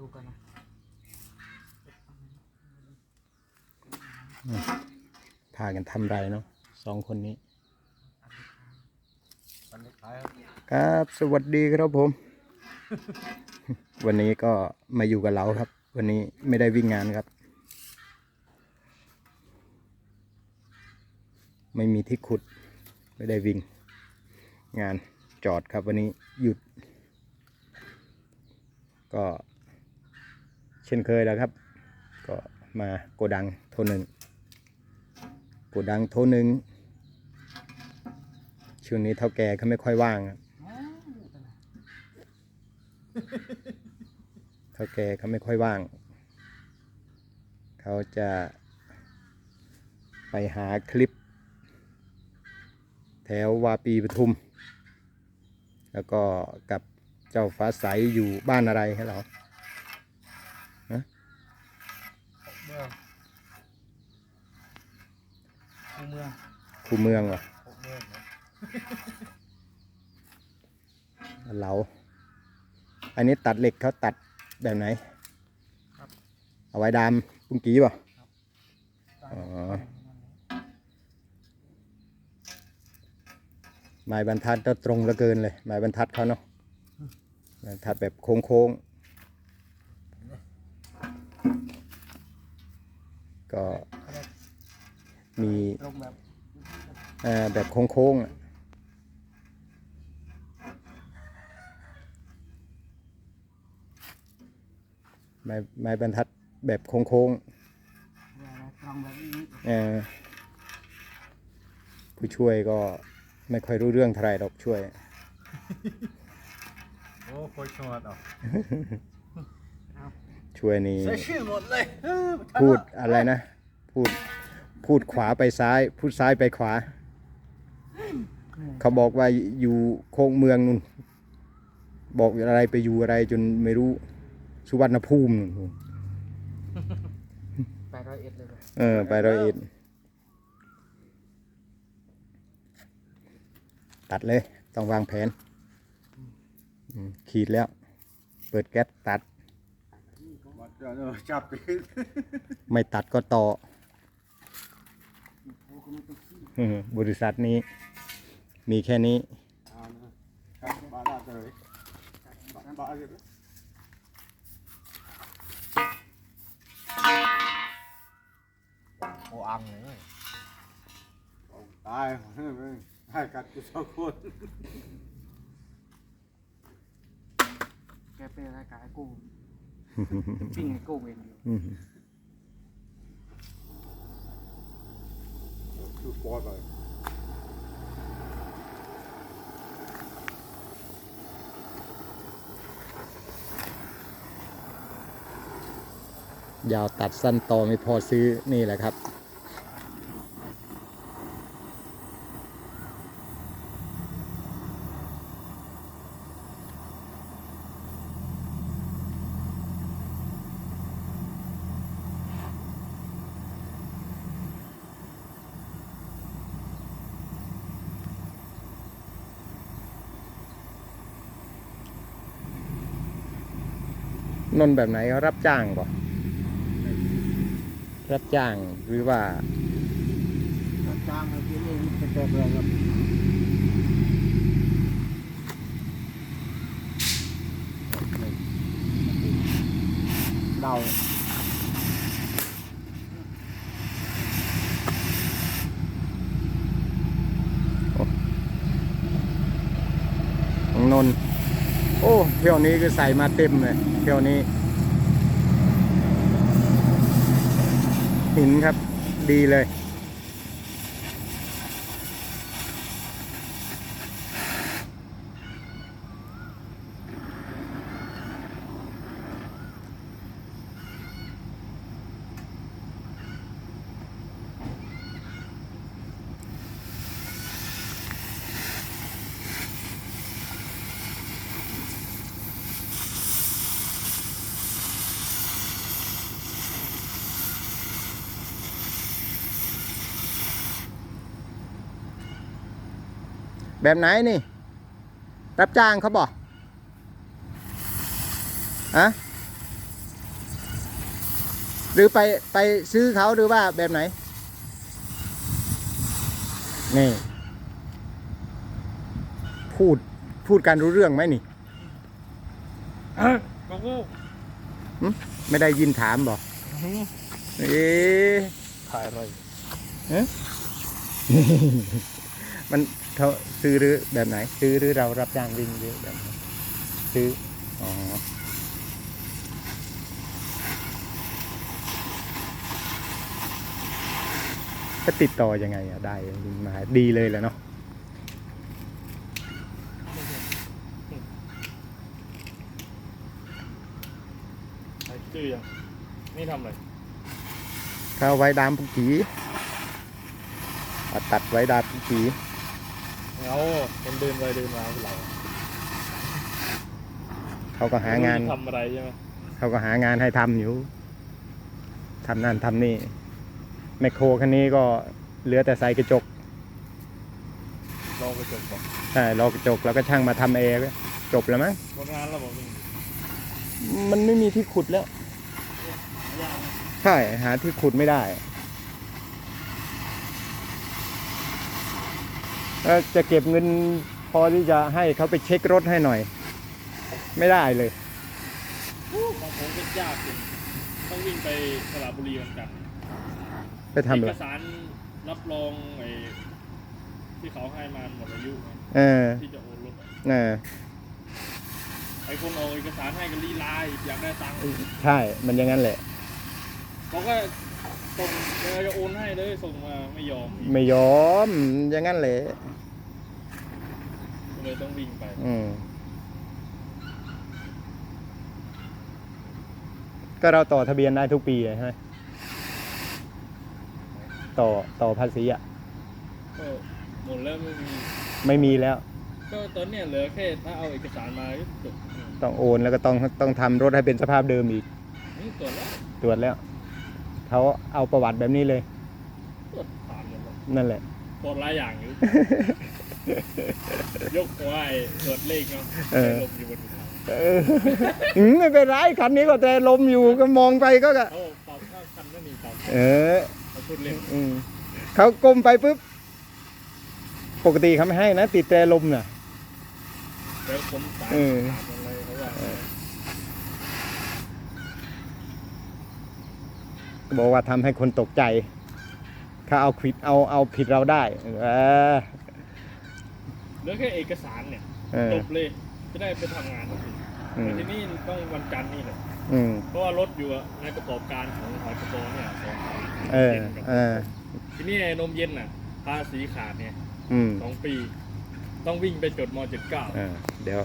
ดูกันนะพากันทำไรเนาะสองคนนี้อันนี้ขายครับครับ สวัสดีครับผม วันนี้ก็มาอยู่กับเราครับ วันนี้ไม่ได้วิ่งงานครับ ไม่มีที่ขุด ไม่ได้วิ่ง งานจอดครับวันนี้หยุด ก็เช่นเคยแล้วครับ ก็มาโกดังโทรหนึ่งโกดังโทรหนึ่งช่วงนี้เท่าแก่เขาไม่ค่อยว่างเท่าแก่เขาไม่ค่อยว่าง เขาจะไปหาคลิป แถววาปีปทุม แล้วก็กับเจ้าฟ้าใสอยู่บ้านอะไรให้เรา เมือง คู เมืองคูเมืองเหรอพวกเมืองนะเราอันนี้ตัดเหล็กเขาตัดแบบไหนเอาไว้ดามปุ้งกี้ป่ะอ๋อไม้บรรทัดก็ตรงเหลือเกินเลย ไม้บรรทัดเขาเนาะบรรทัดแบบโค้งๆก็ มีตรงแบบเอ่อแบบโค้งๆอะไม้ไม้บรรทัดแบบโค้งตรงแบบนี้ๆเอ่อผู้ช่วยก็ไม่ค่อยรู้เรื่องเท่าไหรหรอกช่วย โอ้โคตรชวดอะช่วยนี่ใส่ชื่อหมดเลยเออพูดอะไรนะ พูด พูดขวาไปซ้าย พูดซ้ายไปขวา เขาบอกว่าอยู่โค้งเมืองนู่นบอกอะไรไปอยู่อะไรจนไม่รู้สุวรรณภูมินู่นแปดร้อยเอ็ดเลยแบบเออไปร้อยเอ็ดตัดเลย ต้องวางแผนอืมขีดแล้ว เปิดแก๊สตัดบัดเออจับไปไม่ตัดก็ต่ออืม บริษัทนี้ มีแค่นี้เอานะครับบ้ยบ้ายโออังเลยตายให้กัดกูสองคนแกเป็นรายการกู้ปิ้งไอ้กู้เองอยู่ อืม คือปอ ดเลยยาวตัดสั้นต่อไม่พอซื้อนี่แหละครับ นนท์แบบไหนเขารับจ้างป่ะรับจ้างหรือว่าจ้างเลยพี่เองเป็นตัวเบืองครับเดาของนนท์ โอ้เที่ยวนี้คือใส่มาเต็มเลยเที่ยวนี้ หินครับดีเลย แบบไหนนี่ รับจ้างเขาบอกอะหรือไปไปซื้อเขาหรือว่าแบบไหน นี่ พูดพูดกันรู้เรื่องไหมนี่เอ้ยกูกูไม่ได้ยินถามบอกเอ๊ะถ่ายอะไร มันเขาซื้อหรือแบบไหน ซื้อหรือเรารับจ้างวิ่งหรือแบบไหนซื้อ อ๋อ ก็ติดต่อยังไงอะได้มาดีเลยแหล้วเนาะไอ้ชื่อยังนี่ทำอะไรเขาเอาไว้ดามปุกกีเอาตัดไว้ดามปุกกี เงาคนเดินไปเดินมาเป็นไรเขาก็หางานทำอะไรใช่ไหมเขาก็หางานให้ทำอยู่ทำนั่นทำนี่แมคโครคันนี้ก็เหลือแต่ใส่กระจกลองกระจกบอกใช่รอกระจกแล้วก็ช่างมาทำแอร์ก็จบแล้วมั้งผลงานเราบอกเป็นมันไม่มีที่ขุดแล้วยากนะใช่หาที่ขุดไม่ได้ แล้วจะเก็บเงินพอที่จะให้เขาไปเช็ครถให้หน่อย ไม่ได้เลยของผมก็ยากจริงต้องวิ่งไปสระบุรีวันจันทร์ไปทำเออะไรกสารรับรองไอ้ที่เขาให้มาหมดอายุไงเออที่จะโอนรถอะเออไอ้คนเอาเอกสารให้กันลีลายอยากได้ตังค์ใช่มันอย่างนั้นแหละบอกว่า ส่งเดี๋ยวจะโอนให้เลยส่งมาไม่ยอมอีกไม่ยอมอย่างนั้นแหละก็เลยต้องวิ่งไปอืมก็เราต่อทะเบียนได้ทุกปีเลยใช่ไหมต่อต่อภาษีอะ ก็หมดแล้วไม่มี ไม่มีแล้ว ก็ตอนเนี้ยเหลือแค่ถ้าเอาเอกสารมาก็จบต้องโอนแล้วก็ต้องต้องทำรถให้เป็นสภาพเดิมอีกนี่ตรวจแล้วตรวจแล้ว เขาเอาประวัติแบบนี้เลยตรวจผ่านหมดแล้วนั่นแหละ ตรวจหลายอย่างอยู่ ยกหัวไอ้ตรวจเลขเนาะเออ ลมอยู่บนเขาเอออืมไม่เป็นไรคันนี้ก็แต่ลมอยู่ก็มองไปก็ก็เอาเป่าข้าวคันนั่นนี่เป่าเออเขาพูดเล่นอืมเขาก้มไปปุ๊บปกติเขาไม่ให้นะ ติดแต่ลมน่ะเดี๋ยวผมสายเออถามอะไรเขาว่า บอกว่าทำให้คนตกใจเขาเอาผิดเอาเอาผิดเราได้เออเหลือแค่เอกสารเนี่ยเออจบเลยจะได้ไปทำงานอืมแต่ที่นี่ต้องวันจันทร์นี่แหละอืมเพราะว่ารถอยู่ในประกอบการของหอยกระโตเนี่ยสองคันเออเย็นกับเออทีนี้ไอ้นมเย็นน่ะภาษีขาดเนี่ยอืมสองปี ต้องวิ่งไปจดมเจ็ดเก้าเออเดี๋ยว